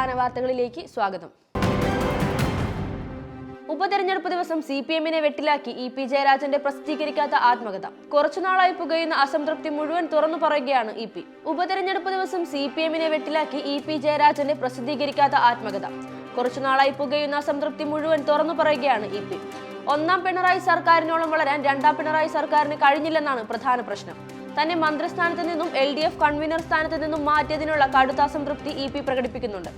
പ്രധാന വാർത്തകളിലേക്ക് സ്വാഗതം. ഉപതെരഞ്ഞെടുപ്പ് ദിവസം സി പി എമ്മിനെ വെട്ടിലാക്കി ഇ പി ജയരാജന്റെ പ്രസിദ്ധീകരിക്കാത്ത ആത്മകഥ. കുറച്ചുനാളായി പുകയുന്ന അസംതൃപ്തി മുഴുവൻ തുറന്നു പറയുകയാണ് ഇ പി. ഉപതെരഞ്ഞെടുപ്പ് ദിവസം സി പി എമ്മിനെ വെട്ടിലാക്കി ഇ പി ജയരാജന്റെ പ്രസിദ്ധീകരിക്കാത്ത ആത്മകഥ. കുറച്ചുനാളായി പുകയുന്ന അസംതൃപ്തി മുഴുവൻ തുറന്നു പറയുകയാണ് ഇ പി. ഒന്നാം പിണറായി സർക്കാരിനോളം വളരാൻ രണ്ടാം പിണറായി സർക്കാരിന് കഴിഞ്ഞില്ലെന്നാണ് പ്രധാന പ്രശ്നം. തന്നെ മന്ത്രിസ്ഥാനത്ത് നിന്നും എൽ ഡി എഫ് കൺവീനർ സ്ഥാനത്ത് നിന്നും മാറ്റിയതിനുള്ള കടുത്ത അസംതൃപ്തി ഇ പി പ്രകടിപ്പിക്കുന്നുണ്ട്.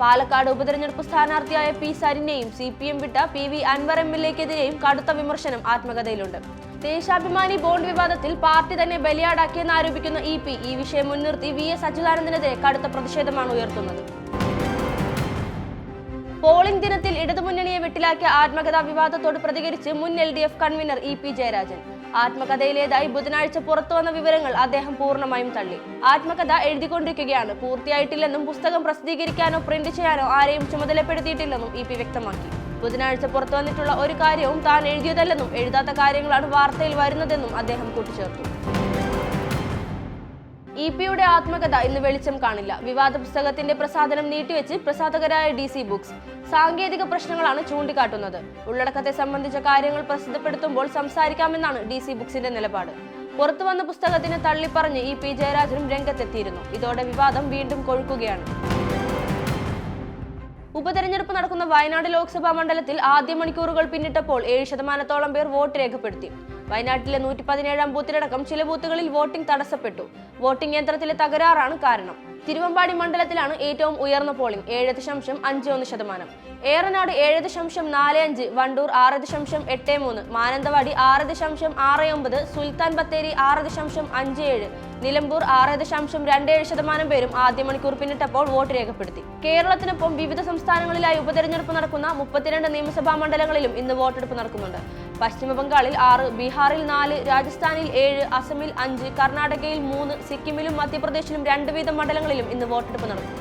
പാലക്കാട് ഉപതെരഞ്ഞെടുപ്പ് സ്ഥാനാർത്ഥിയായ പി സരിനെയും സി പി എം വിട്ട P V Anvar M L എക്കെതിരെയും കടുത്ത വിമർശനം ആത്മകഥയിലുണ്ട്. ദേശാഭിമാനി ബോണ്ട് വിവാദത്തിൽ പാർട്ടി തന്നെ ബലിയാടാക്കിയെന്ന് ആരോപിക്കുന്ന ഇ പി ഈ വിഷയം മുൻനിർത്തി വി എസ് അച്യുതാനന്ദനെതിരെ കടുത്ത പ്രതിഷേധമാണ് ഉയർത്തുന്നത്. പോളിംഗ് ദിനത്തിൽ ഇടതുമുന്നണിയെ വെട്ടിലാക്കിയ ആത്മകഥാ വിവാദത്തോട് പ്രതികരിച്ച് മുൻ L D F convener E P Jayarajan. ആത്മകഥയിലേതായി ബുധനാഴ്ച പുറത്തുവന്ന വിവരങ്ങൾ അദ്ദേഹം പൂർണമായും തള്ളി. ആത്മകഥ എഴുതിക്കൊണ്ടിരിക്കുകയാണ്. പൂർത്തിയായിട്ടില്ലെന്നും പുസ്തകം പ്രസിദ്ധീകരിക്കാനോ പ്രിന്റ് ചെയ്യാനോ ആരെയും ചുമതലപ്പെടുത്തിയിട്ടില്ലെന്നും ഇ പി വ്യക്തമാക്കി. ബുധനാഴ്ച പുറത്തു വന്നിട്ടുള്ള ഒരു കാര്യവും താൻ എഴുതിയതല്ലെന്നും എഴുതാത്ത കാര്യങ്ങളാണ് വാർത്തയിൽ വരുന്നതെന്നും അദ്ദേഹം കൂട്ടിച്ചേർത്തു. ഇ പിയുടെ ആത്മകഥ ഇന്ന് വെളിച്ചം കാണില്ല. വിവാദ പുസ്തകത്തിന്റെ പ്രസാധനം നീട്ടിവെച്ച് പ്രസാധകരായ ഡി സി ബുക്സ്. സാങ്കേതിക പ്രശ്നങ്ങളാണ് ചൂണ്ടിക്കാട്ടുന്നത്. ഉള്ളടക്കത്തെ സംബന്ധിച്ച കാര്യങ്ങൾ പ്രസിദ്ധപ്പെടുത്തുമ്പോൾ സംസാരിക്കാമെന്നാണ് ഡി സി ബുക്സിന്റെ നിലപാട്. പുറത്തു വന്ന പുസ്തകത്തിന് തള്ളിപ്പറഞ്ഞ് ഇ പി ജയരാജനും രംഗത്തെത്തിയിരുന്നു. ഇതോടെ വിവാദം വീണ്ടും കൊഴുക്കുകയാണ്. ഉപതെരഞ്ഞെടുപ്പ് നടക്കുന്ന വയനാട് ലോക്സഭാ മണ്ഡലത്തിൽ ആദ്യ മണിക്കൂറുകൾ പിന്നിട്ടപ്പോൾ ഏഴ് ശതമാനത്തോളം പേർ വോട്ട് രേഖപ്പെടുത്തി. വയനാട്ടിലെ നൂറ്റി പതിനേഴാം ബൂത്തിലടക്കം ചില ബൂത്തുകളിൽ വോട്ടിംഗ് തടസ്സപ്പെട്ടു. വോട്ടിംഗ് യന്ത്രത്തിലെ തകരാറാണ് കാരണം. തിരുവമ്പാടി മണ്ഡലത്തിലാണ് ഏറ്റവും ഉയർന്ന പോളിംഗ്. ഏഴ് ദശാംശം അഞ്ച് ഒന്ന് ശതമാനം. ഏറനാട് ഏഴ് ദശാംശം നാല് അഞ്ച് വണ്ടൂർ ആറ് ദശാംശം എട്ട് മൂന്ന് മാനന്തവാടി ആറ് ദശാംശം ആറ് ഒമ്പത് സുൽത്താൻ ബത്തേരി ആറ് ദശാംശം അഞ്ച് ഏഴ് നിലമ്പൂർ ആറ് ദശാംശം രണ്ട് ഏഴ് ശതമാനം പേരും ആദ്യ മണിക്കൂർ പിന്നിട്ടപ്പോൾ വോട്ട് രേഖപ്പെടുത്തി. കേരളത്തിനൊപ്പം വിവിധ സംസ്ഥാനങ്ങളിലായി ഉപതെരഞ്ഞെടുപ്പ് നടക്കുന്ന മുപ്പത്തിരണ്ട് നിയമസഭാ മണ്ഡലങ്ങളിലും ഇന്ന് വോട്ടെടുപ്പ് നടക്കുന്നുണ്ട്. പശ്ചിമ ബംഗാളിൽ ആറ് ബീഹാറിൽ നാല് രാജസ്ഥാനിൽ ഏഴ് അസമിൽ അഞ്ച് കർണാടകയിൽ മൂന്ന് സിക്കിമിലും മധ്യപ്രദേശിലും രണ്ട് വീതം മണ്ഡലങ്ങളിലും ഇന്ന് വോട്ടെടുപ്പ് നടക്കും.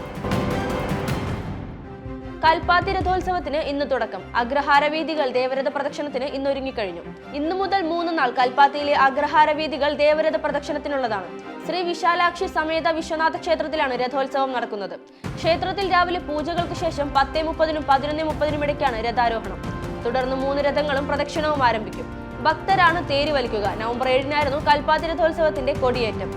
കൽപ്പാത്തി രഥോത്സവത്തിന് ഇന്ന് തുടക്കം. അഗ്രഹാര വീതികൾ ദേവരഥ പ്രദക്ഷിണത്തിന് ഇന്ന് ഒരുങ്ങിക്കഴിഞ്ഞു. ഇന്നു മുതൽ മൂന്ന് നാൾ കൽപ്പാത്തിയിലെ അഗ്രഹാര വീതികൾ ദേവരഥ പ്രദക്ഷിണത്തിനുള്ളതാണ്. ശ്രീ വിശാലാക്ഷി സമേത വിശ്വനാഥ ക്ഷേത്രത്തിലാണ് രഥോത്സവം നടക്കുന്നത്. ക്ഷേത്രത്തിൽ രാവിലെ പൂജകൾക്ക് ശേഷം പത്തേ മുപ്പതിനും പതിനൊന്നേ മുപ്പതിനും ഇടയ്ക്കാണ് രഥാരോഹണം. തുടർന്ന് മൂന്ന് രഥങ്ങളും പ്രദക്ഷിണവും ആരംഭിക്കും. ഭക്തരാണ് തേര് വലിക്കുക നവംബർ ഏഴിനായിരുന്നു കൽപ്പാത്തി രഥോത്സവത്തിന്റെ കൊടിയേറ്റം.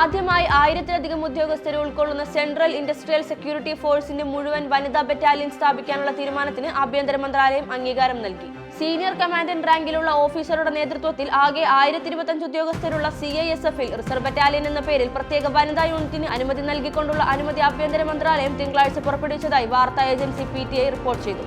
ആദ്യമായി ആയിരത്തിലധികം ഉദ്യോഗസ്ഥരെ ഉൾക്കൊള്ളുന്ന സെൻട്രൽ ഇൻഡസ്ട്രിയൽ സെക്യൂരിറ്റി ഫോഴ്സിന്റെ മുഴുവൻ വനിതാ ബറ്റാലിയൻ സ്ഥാപിക്കാനുള്ള തീരുമാനത്തിന് ആഭ്യന്തര മന്ത്രാലയം അംഗീകാരം നൽകി. സീനിയർ കമാൻഡന്റ് റാങ്കിലുള്ള ഓഫീസറുടെ നേതൃത്വത്തിൽ ആകെ ആയിരത്തി ഇരുപത്തഞ്ച് ഉദ്യോഗസ്ഥരുള്ള സി ഐ എസ് എഫിൽ റിസർവ് ബറ്റാലിയൻ എന്ന പേരിൽ പ്രത്യേക വനിതാ യൂണിറ്റിന് അനുമതി നൽകിക്കൊണ്ടുള്ള അനുമതി ആഭ്യന്തര മന്ത്രാലയം തിങ്കളാഴ്ച പുറപ്പെടുവിച്ചതായി വാർത്താ ഏജൻസി പി റിപ്പോർട്ട് ചെയ്തു.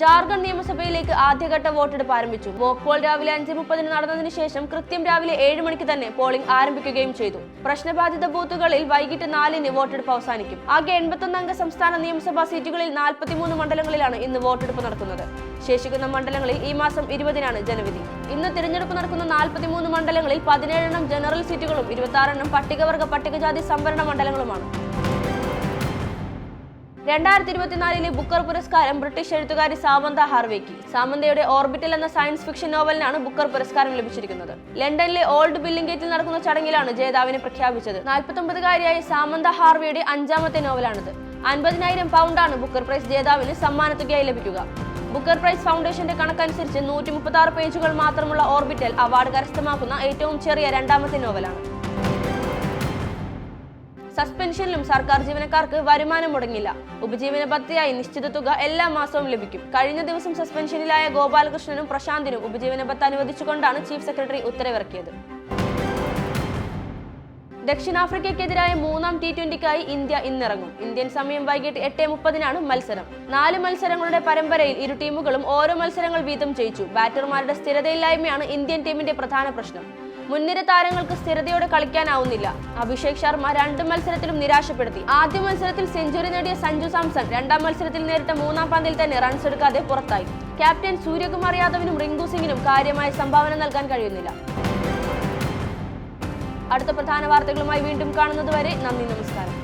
ജാർഖണ്ഡ് നിയമസഭയിലേക്ക് ആദ്യഘട്ട വോട്ടെടുപ്പ് ആരംഭിച്ചു. വോക്കോൾ രാവിലെ അഞ്ച് മുപ്പതിന് നടന്നതിന് ശേഷം കൃത്യം രാവിലെ ഏഴ് മണിക്ക് തന്നെ പോളിംഗ് ആരംഭിക്കുകയും ചെയ്തു. പ്രശ്നബാധിത ബൂത്തുകളിൽ വൈകിട്ട് നാലിന് വോട്ടെടുപ്പ് അവസാനിക്കും. ആകെ എൺപത്തൊന്ന് അംഗ സംസ്ഥാന നിയമസഭാ സീറ്റുകളിൽ നാൽപ്പത്തിമൂന്ന് മണ്ഡലങ്ങളിലാണ് ഇന്ന് വോട്ടെടുപ്പ് നടക്കുന്നത് ശേഷിക്കുന്ന മണ്ഡലങ്ങളിൽ ഈ മാസം ഇരുപതിനാണ് ജനവിധി. ഇന്ന് തിരഞ്ഞെടുപ്പ് നടക്കുന്ന നാൽപ്പത്തിമൂന്ന് മണ്ഡലങ്ങളിൽ പതിനേഴെണ്ണം ജനറൽ സീറ്റുകളും ഇരുപത്തി ആറെണ്ണം പട്ടികവർഗ പട്ടികജാതി സംവരണ മണ്ഡലങ്ങളുമാണ്. രണ്ടായിരത്തി ഇരുപത്തിനാലിലെ ബുക്കർ പുരസ്കാരം ബ്രിട്ടീഷ് എഴുത്തുകാരി സാമന്ത ഹാർവേക്ക്. സാമന്തയുടെ ഓർബിറ്റൽ എന്ന സയൻസ് ഫിക്ഷൻ നോവലിനാണ് ബുക്കർ പുരസ്കാരം ലഭിച്ചിരിക്കുന്നത്. ലണ്ടനിലെ ഓൾഡ് ബില്ലിംഗ് ഗേറ്റിൽ നടക്കുന്ന ചടങ്ങിലാണ് ജേതാവിനെ പ്രഖ്യാപിച്ചത്. നാൽപ്പത്തൊമ്പതുകാരിയായ സാമന്ത ഹാർവേയുടെ അഞ്ചാമത്തെ നോവലാണിത്. അൻപതിനായിരം പൗണ്ടാണ് ബുക്കർ പ്രൈസ് ജേതാവിന് സമ്മാനത്തുകയായി ലഭിക്കുക. ബുക്കർ പ്രൈസ് ഫൗണ്ടേഷന്റെ കണക്കനുസരിച്ച് നൂറ്റി മുപ്പത്തി പേജുകൾ മാത്രമുള്ള ഓർബിറ്റൽ അവാർഡ് കരസ്ഥമാക്കുന്ന ഏറ്റവും ചെറിയ രണ്ടാമത്തെ നോവലാണ്. സസ്പെൻഷനിലും സർക്കാർ ജീവനക്കാർക്ക് വരുമാനം മുടങ്ങില്ല. ഉപജീവന പദ്ധതിയായി നിശ്ചിത തുക എല്ലാ മാസവും ലഭിക്കും. കഴിഞ്ഞ ദിവസം സസ്പെൻഷനിലായ ഗോപാലകൃഷ്ണനും പ്രശാന്തിനും ഉപജീവന പത്ത് അനുവദിച്ചുകൊണ്ടാണ് ചീഫ് സെക്രട്ടറി ഉത്തരവിറക്കിയത്. ദക്ഷിണാഫ്രിക്കയ്ക്കെതിരായ മൂന്നാം ടി ട്വന്റിക്കായി ഇന്ത്യ ഇന്നിറങ്ങും. ഇന്ത്യൻ സമയം വൈകിട്ട് എട്ട് മുപ്പതിനാണ് മത്സരം. നാല് മത്സരങ്ങളുടെ പരമ്പരയിൽ ഇരു ടീമുകളും ഓരോ മത്സരങ്ങൾ വീതം ജയിച്ചു. ബാറ്റർമാരുടെ സ്ഥിരതയില്ലായ്മയാണ് ഇന്ത്യൻ ടീമിന്റെ പ്രധാന പ്രശ്നം. മുൻനിര താരങ്ങൾക്ക് സ്ഥിരതയോടെ കളിക്കാനാവുന്നില്ല. അഭിഷേക് ശർമ്മ രണ്ട് മത്സരത്തിലും നിരാശപ്പെടുത്തി. ആദ്യ മത്സരത്തിൽ സെഞ്ചുറി നേടിയ സഞ്ജു സാംസൺ രണ്ടാം മത്സരത്തിൽ നേരിട്ട മൂന്നാം പന്തിൽ തന്നെ റൺസ് എടുക്കാതെ പുറത്തായി. ക്യാപ്റ്റൻ സൂര്യകുമാർ യാദവിനും റിങ്കു സിംഗിനും കാര്യമായ സംഭാവന നൽകാൻ കഴിയുന്നില്ല. അടുത്ത പ്രധാന വാർത്തകളുമായി വീണ്ടും കാണുന്നതുവരെ നന്ദി നമസ്കാരം.